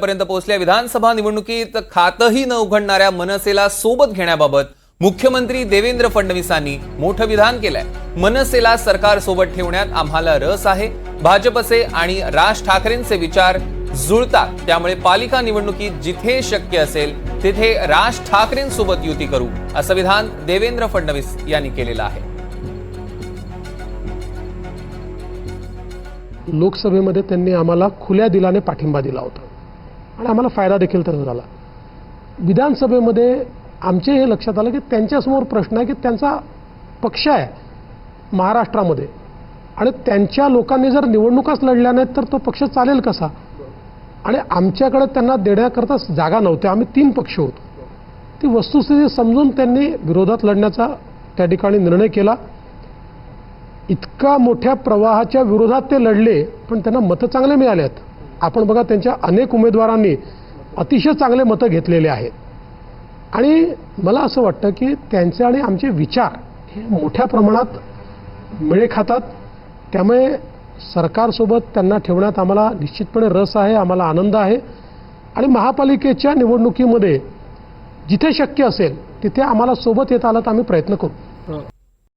पर्यंत पोहोचल्या. विधानसभा निवडणुकीत खातंही न उघडणाऱ्या मनसेला सोबत घेण्याबाबत मुख्यमंत्री देवेंद्र फडणवीसांनी मोठं विधान केलंय. मनसेला सरकार सोबत ठेवण्यात आम्हाला रस आहे. भाजपचे आणि राज ठाकरेंचे विचार जुळतात. त्यामुळे पालिका निवडणुकीत जिथे शक्य असेल तिथे राज ठाकरेंसोबत युती करू असं विधान देवेंद्र फडणवीस यांनी केलेलं आहे. लोकसभेमध्ये त्यांनी आम्हाला खुल्या दिलाने पाठिंबा दिला होता. आणि आम्हाला फायदा देखील तर झाला. विधानसभेमध्ये आमचे हे लक्षात आलं की त्यांच्यासमोर प्रश्न आहे की त्यांचा पक्ष आहे महाराष्ट्रामध्ये. आणि त्यांच्या लोकांनी जर निवडणुकाच लढल्या नाहीत तर तो पक्ष चालेल कसा? आणि आमच्याकडे त्यांना देण्याकरता जागा नव्हत्या आम्ही तीन पक्ष होतो. ती वस्तुस्थिती समजून त्यांनी विरोधात लढण्याचा त्या ठिकाणी निर्णय केला. इतका मोठ्या प्रवाहाच्या विरोधात ते लढले पण त्यांना मतं चांगले मिळाले आहेत आपण बघा त्यांच्या अनेक उमेदवारांनी अतिशय चांगले मतं घेतलेले आहेत. आणि मला असं वाटतं की त्यांचे आणि आमचे विचार हे मोठ्या प्रमाणात मेळे खातात. त्यामुळे सरकारसोबत त्यांना ठेवण्यात आम्हाला निश्चितपणे रस आहे आम्हाला आनंद आहे. आणि महापालिकेच्या निवडणुकीमध्ये जिथे शक्य असेल तिथे आम्हाला सोबत येता आलं तर आम्ही प्रयत्न करू.